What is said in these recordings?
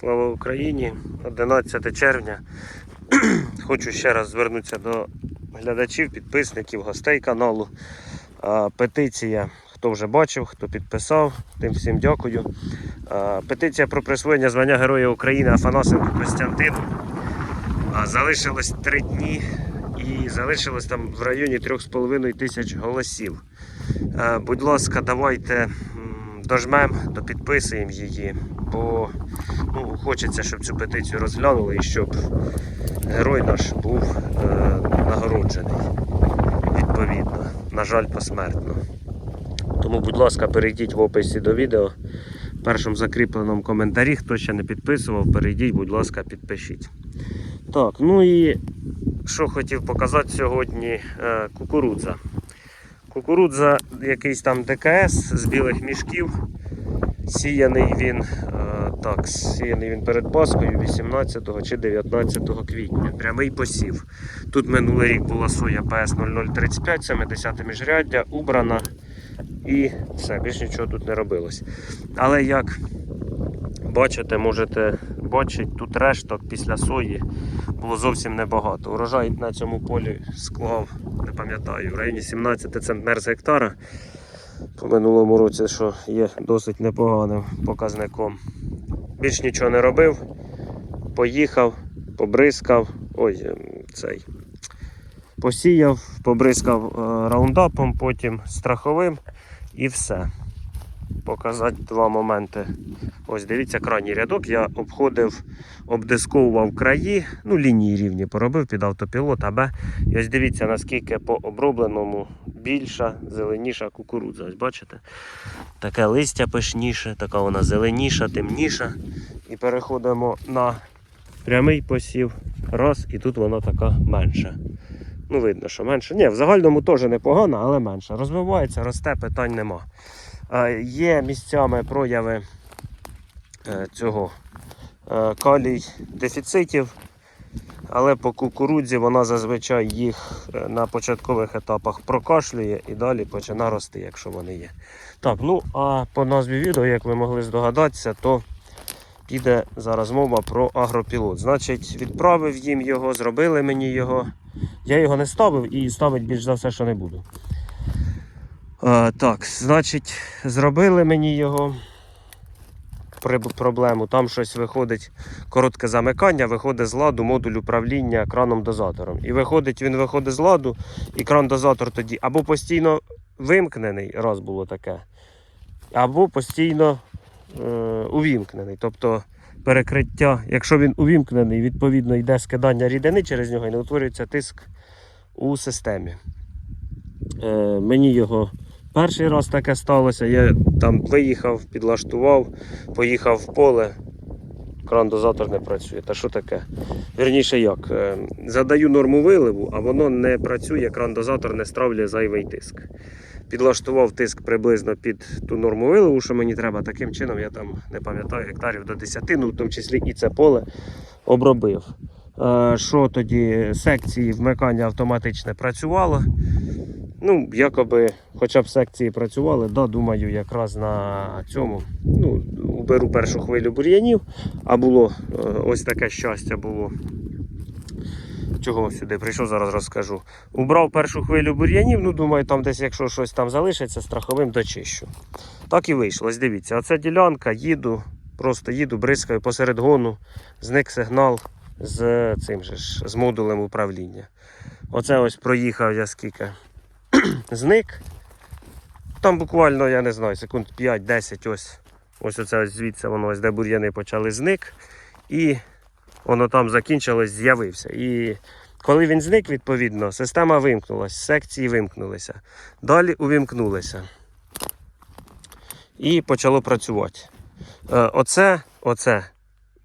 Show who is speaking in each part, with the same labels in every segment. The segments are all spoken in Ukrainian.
Speaker 1: Слава Україні! 11 червня. Хочу ще раз звернутися до глядачів, підписників, гостей каналу. Петиція, хто вже бачив, хто підписав, тим всім дякую. Петиція про присвоєння звання Героя України Афанасенку Костянтину. Залишилось три дні і залишилось там в районі 3,5 тисяч голосів. Будь ласка, давайте м, дожмем, допідписуємо її, бо ну, хочеться, щоб цю петицію розглянули і щоб герой наш був е, нагороджений відповідно. На жаль, посмертно. Тому, будь ласка, перейдіть в описі до відео. В першому закріпленому коментарі, хто ще не підписував, перейдіть, будь ласка, підпишіть. Так, ну і що хотів показати сьогодні е, кукурудза. Кукурудза якийсь там ДКС з білих мішків. Сіяний він е, так, сіяний він перед Паскою 18 чи 19 квітня. Прямий посів. Тут минулий рік була соя ПС 0035, 70 міжряддя, убрана і все, більш нічого тут не робилось. Але як бачите, можете бачити, тут решток після сої було зовсім небагато. Урожай на цьому полі склав, не пам'ятаю, в районі 17 центнер з гектара. По минулому році, що є досить непоганим показником. Більш нічого не робив. Поїхав, побризкав. Ой, ем, цей. Посіяв, побризкав е, раундапом, потім страховим і все. Показати два моменти. Ось дивіться, крайній рядок. Я обходив, обдисковував краї, ну лінії рівні поробив під автопілот, АБ. І ось дивіться, наскільки по обробленому більша, зеленіша кукурудза. Ось бачите? Таке листя пишніше, така вона зеленіша, темніша. І переходимо на прямий посів. Раз, і тут вона така менша. Ну, видно, що менше. Ні, в загальному теж непогано, але менше. Розвивається, росте, питань нема. Є місцями прояви е, цього е, калій дефіцитів, але по кукурудзі вона зазвичай їх е, на початкових етапах прокашлює і далі починає рости, якщо вони є. Так, ну а по назві відео, як ви могли здогадатися, то піде зараз мова про агропілот. Значить, відправив їм його, зробили мені його. Я його не ставив і ставити більш за все, що не буду. Е, так, значить, зробили мені його проблему. Там щось виходить коротке замикання, виходить з ладу модуль управління краном-дозатором. І виходить, він виходить з ладу, і кран-дозатор тоді або постійно вимкнений, раз було таке, або постійно е, увімкнений. Тобто перекриття, якщо він увімкнений, відповідно йде скидання рідини через нього і не утворюється тиск у системі. Е, мені його перший раз таке сталося. Я там виїхав, підлаштував, поїхав в поле. Кран-дозатор не працює. Та що таке? Вірніше як? Е, Задаю норму виливу, а воно не працює, кран-дозатор не стравлює зайвий тиск. Підлаштував тиск приблизно під ту норму виливу, що мені треба. Таким чином, я там не пам'ятаю, гектарів до 10, ну в тому числі і це поле обробив. Е, Що тоді секції вмикання автоматичне працювало. Ну, якоби, хоча б секції працювали, да, думаю, якраз на цьому. Ну, уберу першу хвилю бур'янів, а було е, ось таке щастя було. Чого сюди прийшов, зараз розкажу. Убрав першу хвилю бур'янів, ну думаю, там десь, якщо щось там залишиться, страховим дочищу. Так і вийшло. Ось дивіться, оце ділянка, їду, просто їду, бризкаю посеред гону, зник сигнал з цим же ж, з модулем управління. Оце ось проїхав я скільки. Зник. Там буквально, я не знаю, секунд 5-10 ось. Ось оце ось звідси воно ось де бур'яни почали зник. І воно там закінчилось, з'явився. І коли він зник, відповідно, система вимкнулася, секції вимкнулися. Далі увімкнулися. І почало працювати. Е, Оце, оце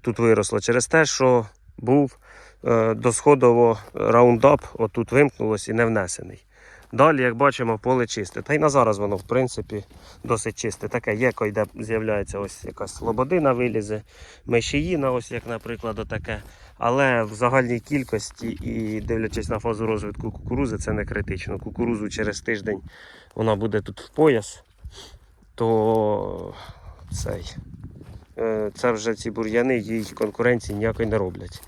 Speaker 1: тут виросло через те, що був е, досходово раундап, отут вимкнулось і не внесений. Далі, як бачимо, поле чисте. Та й на зараз воно, в принципі, досить чисте. Таке є, де з'являється ось якась слободина вилізе, мешіїна, ось як, наприклад, отаке. Але в загальній кількості і дивлячись на фазу розвитку кукурузи, це не критично. Кукурузу через тиждень вона буде тут в пояс, то цей е, це вже ці бур'яни їй конкуренції ніякої не роблять.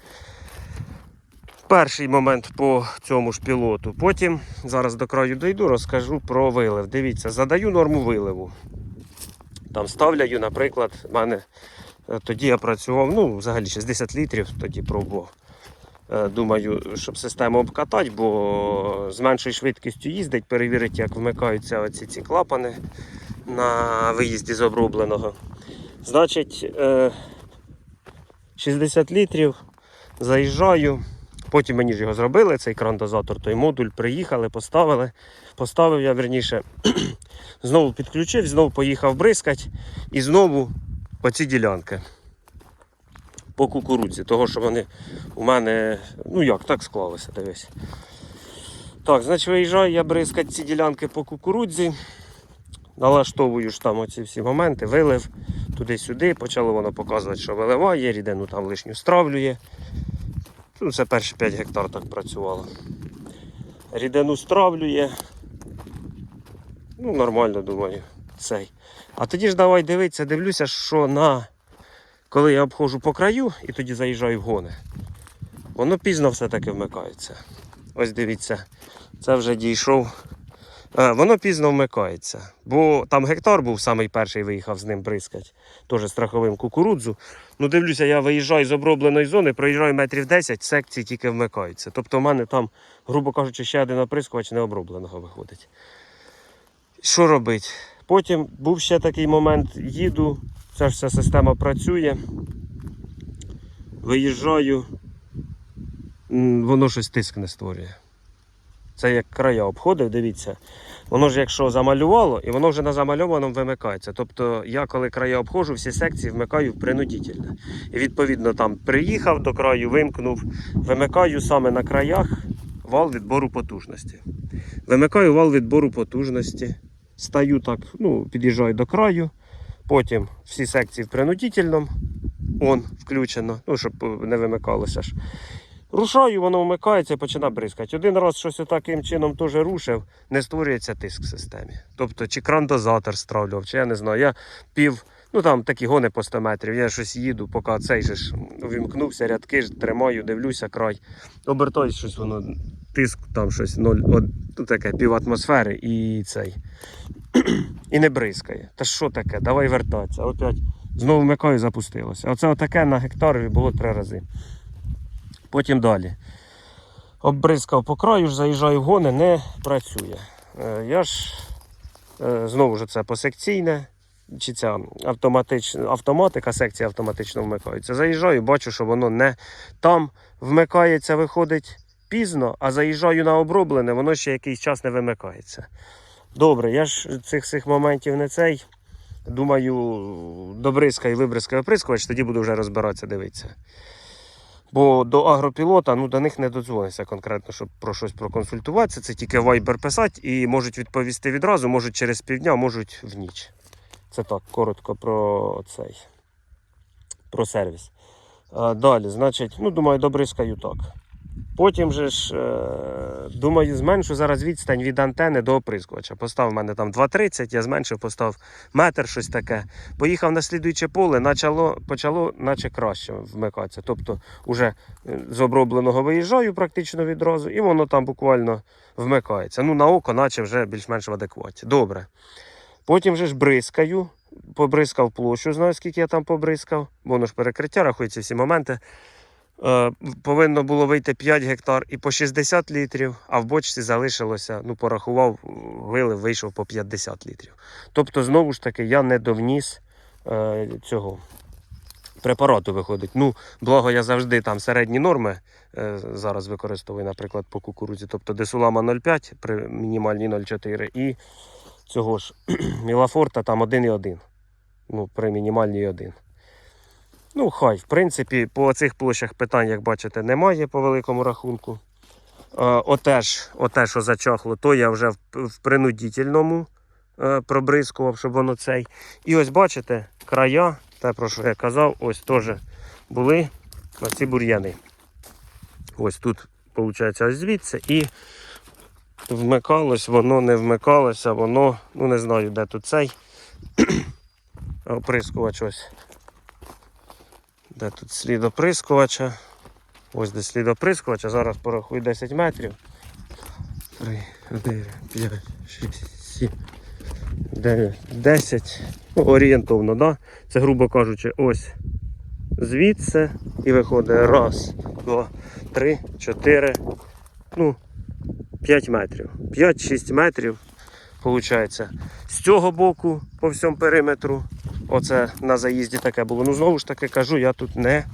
Speaker 1: Перший момент по цьому ж пілоту. Потім зараз до краю дойду, розкажу про вилив. Дивіться, задаю норму виливу. Там ставляю, наприклад, в мене е, тоді я працював, ну, взагалі 60 літрів тоді пробував. Е, Думаю, щоб систему обкатати, бо з меншою швидкістю їздить, перевірити, як вмикаються оці ці клапани на виїзді з обробленого. Значить, е, 60 літрів заїжджаю. Потім мені ж його зробили, цей кран-дозатор, той модуль, приїхали, поставили. Поставив я верніше, знову підключив, знову поїхав бризкать і знову по ці ділянки. По кукурудзі, того, що вони у мене, ну як, так склалося, дивись. Так, значить виїжджаю я бризкать ці ділянки по кукурудзі. Налаштовую ж там оці всі моменти, вилив туди-сюди, почало воно показувати, що виливає, рідину там лишню стравлює. Ну, це перші 5 гектар так працювало. Рідину стравлює. Ну, нормально, думаю, цей. А тоді ж давай дивитися, дивлюся, що на коли я обходжу по краю і тоді заїжджаю в гони, воно пізно все-таки вмикається. Ось дивіться, це вже дійшов. Е, Воно пізно вмикається, бо там гектар був самий перший виїхав з ним бризкать, теж страховим кукурудзу. Ну, дивлюся, я виїжджаю з обробленої зони, проїжджаю метрів 10, секції тільки вмикаються. Тобто в мене там, грубо кажучи, ще один оприскувач необробленого виходить. Що робити? Потім був ще такий момент, їду, ця ж вся система працює. Виїжджаю, воно щось тиск не створює. Це як края обходив, дивіться. Воно ж якщо замалювало, і воно вже на замальованому вимикається. Тобто я коли края обходжу, всі секції вмикаю принудительно. І відповідно там приїхав до краю, вимкнув, вимикаю саме на краях вал відбору потужності. Вимикаю вал відбору потужності, стаю так, ну, під'їжджаю до краю, потім всі секції в принудительному, он включено, ну, щоб не вимикалося ж. Рушаю, воно вмикається і починає бризкати. Один раз щось таким чином теж рушив, не створюється тиск в системі. Тобто, чи кран-дозатор стравлював, чи я не знаю. Я пів, ну там такі гони по 100 метрів, я щось їду, поки цей же ж увімкнувся, рядки ж тримаю, дивлюся край. Обертаюсь щось воно, тиск там щось 0, от, ну, таке пів атмосфери і цей. і не бризкає. Та що таке? Давай вертатися. Опять знову вмикаю, запустилося. Оце отаке на гектарові було три рази. Потім далі. Оббризкав по краю, заїжджаю в гони, не працює. Е, Я ж е, знову ж це посекційне, чи ця автоматична автоматика, секція автоматично вмикається. Заїжджаю, бачу, що воно не там вмикається, виходить пізно, а заїжджаю на оброблене, воно ще якийсь час не вимикається. Добре, я ж цих всіх моментів не цей. Думаю, добризкаю, вибризкаю оприскувач, тоді буду вже розбиратися, дивитися. Бо до агропілота ну, до них не додзвонишся конкретно, щоб про щось проконсультуватися. Це тільки вайбер писати і можуть відповісти відразу, можуть через півдня, можуть в ніч. Це так, коротко про цей про сервіс. А, далі, значить, ну, думаю, добризкаю так. Потім же ж, е, думаю, зменшу зараз відстань від антени до оприскувача. Постав в мене там 2,30, я зменшив, постав метр, щось таке. Поїхав на слідуюче поле, почало, почало наче краще вмикатися. Тобто, уже е, з обробленого виїжджаю практично відразу, і воно там буквально вмикається. Ну, на око, наче вже більш-менш в адекваті. Добре. Потім вже ж бризкаю, побризкав площу, знаю, скільки я там побризкав, воно ж перекриття рахується всі моменти. Е, повинно було вийти 5 гектар і по 60 літрів, а в бочці залишилося, ну порахував, вилив, вийшов по 50 літрів. Тобто, знову ж таки, я не довніс е, цього препарату виходить. Ну, благо, я завжди там середні норми е, зараз використовую, наприклад, по кукурудзі. Тобто десулама 0,5 при мінімальній 0,4 і цього ж Мілафорта там 1,1. Ну, при мінімальній 1. Ну, хай, в принципі, по цих площах питань, як бачите, немає по великому рахунку. Е, Оте, ж, оте, що зачахло, то я вже в, принудительному е, пробризкував, щоб воно цей. І ось бачите, края, те, про що я казав, ось теж були оці бур'яни. Ось тут, виходить, ось звідси. І вмикалось, воно не вмикалося, воно, ну не знаю, де тут цей оприскувач ось. Де тут слід оприскувача? Ось де слід оприскувача. Зараз порахую 10 метрів. 3, 4, 5, 6, 7, 9, 10. Ну, орієнтовно, да? Це, грубо кажучи, ось звідси і виходить раз, два, три, чотири, ну, 5 метрів. 5-6 метрів. Получається. З цього боку по всьому периметру. Оце на заїзді таке було. Ну, знову ж таки кажу, я тут не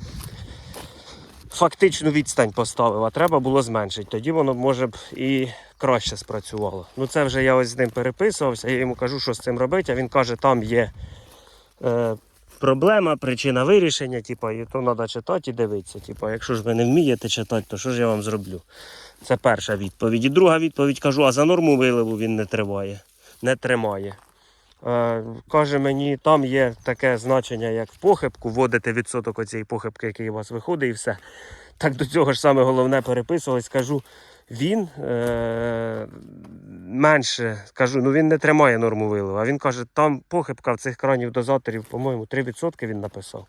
Speaker 1: фактичну відстань поставив, а треба було зменшити. Тоді воно може б і краще спрацювало. Ну це вже я ось з ним переписувався, я йому кажу, що з цим робити, а він каже, там є е, проблема, причина вирішення, типа, і то треба читати і дивитися. Типа, якщо ж ви не вмієте читати, то що ж я вам зроблю? Це перша відповідь. І друга відповідь кажу, а за норму виливу він не триває, не тримає. Е, каже мені, там є таке значення, як в похибку, вводите відсоток оцієї похибки, який у вас виходить, і все. Так до цього ж саме головне переписувалось. Кажу, він е- менше, кажу, ну він не тримає норму виливу. А він каже, там похибка в цих кранів дозаторів, по-моєму, 3% він написав.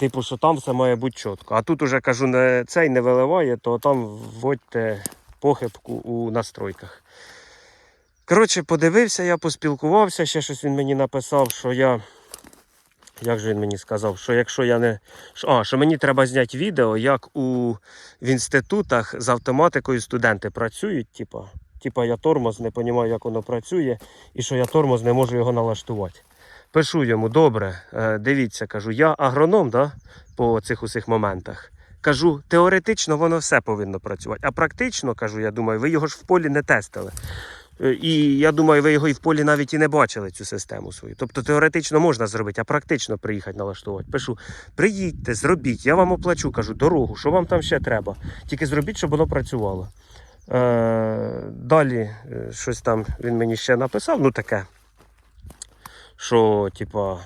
Speaker 1: Типу, що там все має бути чітко. А тут уже кажу, не, цей не виливає, то там вводьте похибку у настройках. Коротше, подивився, я поспілкувався, ще щось він мені написав, що я. Як же він мені сказав, що якщо я не. А, що мені треба зняти відео, як у в інститутах з автоматикою студенти працюють, типа. Типа я тормоз не розумію, як воно працює, і що я тормоз не можу його налаштувати. Пишу йому, добре, е, дивіться, кажу, я агроном да, по цих усіх моментах. Кажу, теоретично воно все повинно працювати. А практично, кажу, я думаю, ви його ж в полі не тестили. Е, І я думаю, ви його і в полі навіть і не бачили цю систему свою. Тобто теоретично можна зробити, а практично приїхати налаштувати. Пишу, приїдьте, зробіть, я вам оплачу, кажу, дорогу, що вам там ще треба. Тільки зробіть, щоб воно працювало. Е, далі е, щось там він мені ще написав, ну таке, що, типа,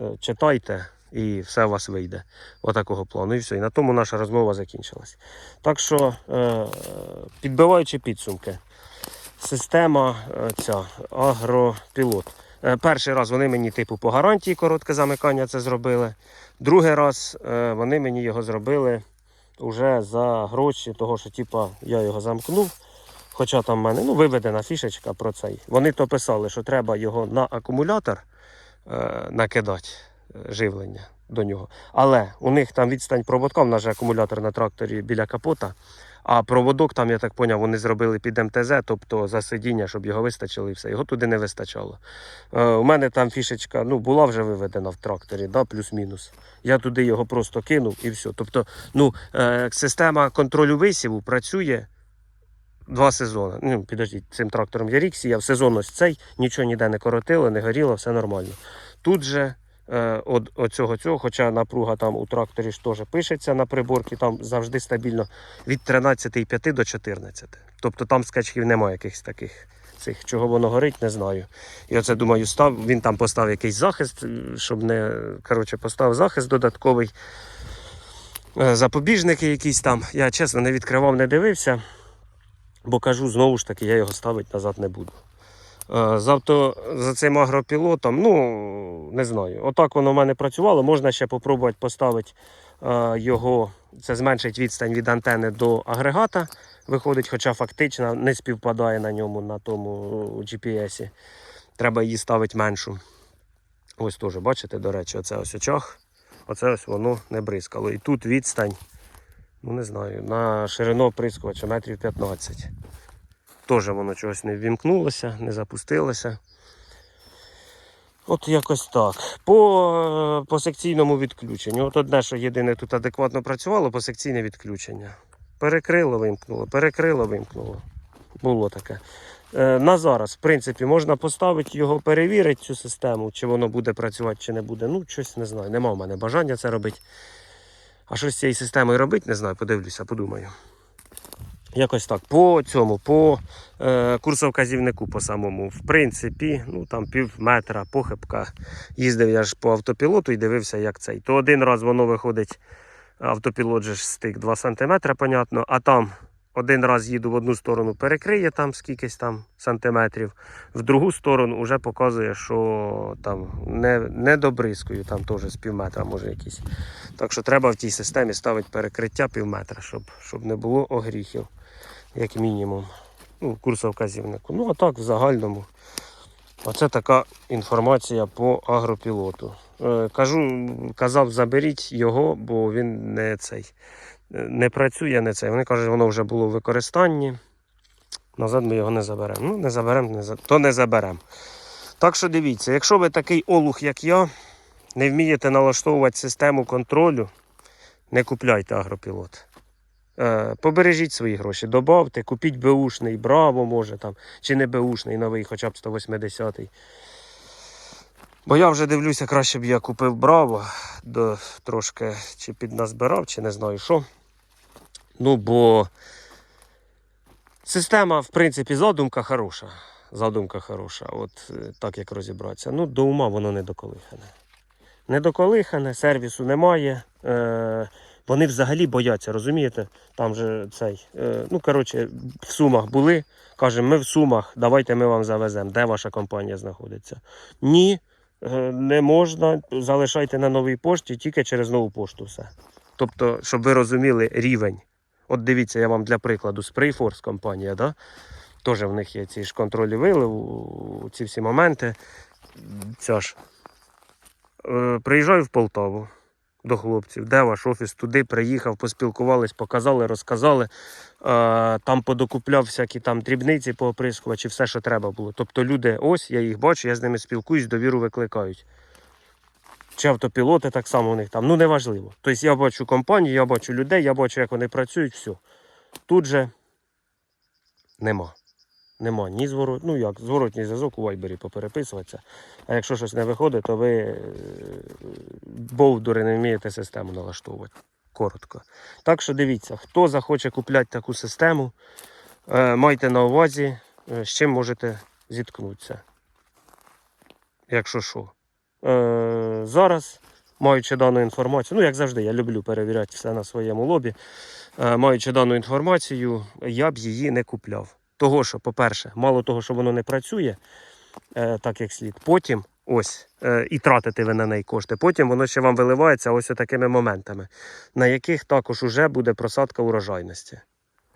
Speaker 1: е, читайте і все у вас вийде. Отакого плану. І все. І на тому наша розмова закінчилась. Так що, е, підбиваючи підсумки, система е, ця агропілот. Перший раз вони мені типу по гарантії коротке замикання це зробили. Другий раз вони мені його зробили вже за гроші, того що типа, я його замкнув. Хоча там в мене ну, виведена фішечка про цей. Вони то писали, що треба його на акумулятор е, накидати е, живлення до нього. Але у них там відстань проводка, в нас же акумулятор на тракторі біля капота. А проводок там, я так поняв, вони зробили під МТЗ, тобто за сидіння, щоб його вистачило і все. Його туди не вистачало. Е, у мене там фішечка ну, була вже виведена в тракторі, да, плюс-мінус. Я туди його просто кинув і все. Тобто, ну, е, система контролю висіву працює два сезони. Ну, підождіть, цим трактором я рік сіяв, сезон ось цей, нічого ніде не коротило, не горіло, все нормально. Тут же е, от, от цього, хоча напруга там у тракторі ж теж пишеться на приборці, там завжди стабільно від 13,5 до 14. Тобто там скачків немає якихось таких. Цих, чого воно горить, не знаю. І оце думаю, став, він там поставив якийсь захист, е, щоб не коротше, поставив захист додатковий. Е, Запобіжники якісь там. Я чесно не відкривав, не дивився, бо кажу, знову ж таки, я його ставити назад не буду. Е, За, цим агропілотом, ну, не знаю. Отак воно в мене працювало. Можна ще спробувати поставити е, його, це зменшить відстань від антени до агрегата. Виходить, хоча фактично не співпадає на ньому на тому GPS. Треба її ставити меншу. Ось теж, бачите, до речі, оце ось очах. Оце ось воно не бризкало. І тут відстань, ну не знаю, на ширину оприскувача метрів 15. Теж воно чогось не ввімкнулося, не запустилося. От якось так. По, по секційному відключенню. От одне, що єдине тут адекватно працювало, по секційне відключення. Перекрило, вимкнуло, перекрило, вимкнуло. Було таке. Е, на зараз, в принципі, можна поставити його, перевірити цю систему, чи воно буде працювати, чи не буде. Ну, щось не знаю. Нема в мене бажання це робити. А що з цією системою робити, не знаю, подивлюся, подумаю. Якось так. По цьому, по е, курсовказівнику по самому, в принципі, ну там пів метра похибка. Їздив я ж по автопілоту і дивився, як цей. То один раз воно виходить, автопілот же ж стик 2 см, понятно, а там один раз їду в одну сторону, перекриє там скількись там сантиметрів, в другу сторону вже показує, що там не, не добризкою, там теж з пів метра може якісь. Так що треба в тій системі ставити перекриття пів метра, щоб, щоб не було огріхів, як мінімум. Ну, курсовказівнику. Ну, а так в загальному. Оце така інформація по агропілоту. Е, кажу, казав, заберіть його, бо він не цей не працює, не цей. Вони кажуть, воно вже було в використанні. Назад ми його не заберемо. Ну, не заберемо, не за... то не заберемо. Так що дивіться, якщо ви такий олух, як я, не вмієте налаштовувати систему контролю, не купляйте агропілот. Е, побережіть свої гроші, добавте, купіть беушний, браво, може там, чи не беушний, новий, хоча б 180-й. Бо я вже дивлюся, краще б я купив браво, до, трошки чи підназбирав, чи не знаю що. Ну, бо система, в принципі, задумка хороша. Задумка хороша, от е, так як розібратися. Ну, до ума воно не доколихане. Не доколихане, сервісу немає. Е, вони взагалі бояться, розумієте? Там же цей. Е, ну, коротше, в Сумах були. Кажемо, ми в Сумах, давайте ми вам завеземо. Де ваша компанія знаходиться? Ні, е, не можна. Залишайте на новій пошті тільки через нову пошту все. Тобто, щоб ви розуміли рівень. От дивіться, я вам для прикладу, Sprayforce компанія, да? Теж в них є ці ж контролі виливу, ці всі моменти. Ця ж. Е, приїжджаю в Полтаву до хлопців, де ваш офіс, туди приїхав, поспілкувались, показали, розказали. Е, там подокупляв всякі там дрібниці по оприскувачі, все, що треба було. Тобто люди, ось, я їх бачу, я з ними спілкуюсь, довіру викликають. Чи автопілоти так само у них там, ну неважливо. Тобто я бачу компанію, я бачу людей, я бачу, як вони працюють, все. Тут же нема. Нема ні зворот, ну як, зворотній зв'язок у вайбері попереписуватися. А якщо щось не виходить, то ви е, бовдури не вмієте систему налаштовувати. Коротко. Так що дивіться, хто захоче купляти таку систему, е, майте на увазі, е, з чим можете зіткнутися. Якщо що. Е, зараз, маючи дану інформацію, ну як завжди, я люблю перевіряти все на своєму лобі. Е, маючи дану інформацію, я б її не купляв. Того, що, по-перше, мало того, що воно не працює е, так, як слід. Потім ось е, і тратите ви на неї кошти. Потім воно ще вам виливається ось такими моментами, на яких також уже буде просадка урожайності.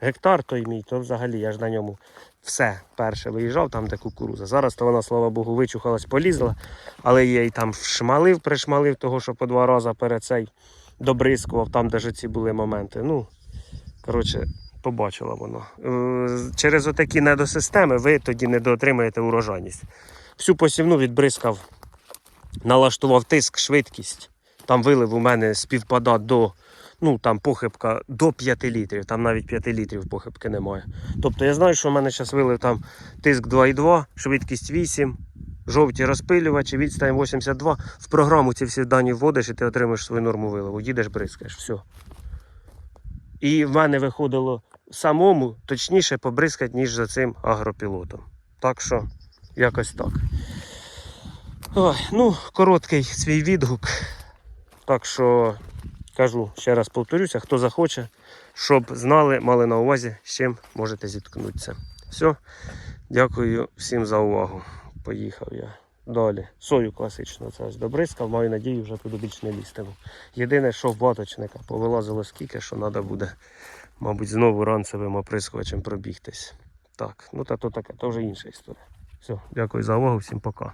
Speaker 1: Гектар той мій, то взагалі я ж на ньому все перше виїжджав, там де кукуруза. Зараз то вона, слава Богу, вичухалась, полізла, але я її там вшмалив, пришмалив, того, що по два рази перед цей добризкував, там, де ці були моменти. Ну, коротше, побачила воно. Е, Через отакі недосистеми ви тоді не доотримаєте урожайність. Всю посівну відбризкав, налаштував тиск, швидкість. Там вилив у мене співпада до, ну там похибка до 5 літрів, там навіть 5 літрів похибки немає. Тобто я знаю, що в мене зараз вилив там тиск 2,2, швидкість 8, жовті розпилювачі, відстань 82. В програму ці всі дані вводиш і ти отримаєш свою норму виливу. Їдеш, бризкаєш, все. І в мене виходило самому точніше побризкати, ніж за цим агропілотом. Так що, якось так. Ой, ну, короткий свій відгук. Так що кажу, ще раз повторюся, хто захоче, щоб знали, мали на увазі, з чим можете зіткнутися. Все, дякую всім за увагу. Поїхав я. Далі. Сою класично це ось добризкав, маю надію, вже туди більш не лістиму. Єдине, що в баточника повилазило скільки, що треба буде, мабуть, знову ранцевим оприскувачем пробігтись. Так, ну та то таке, то вже інша історія. Все, дякую за увагу, всім пока.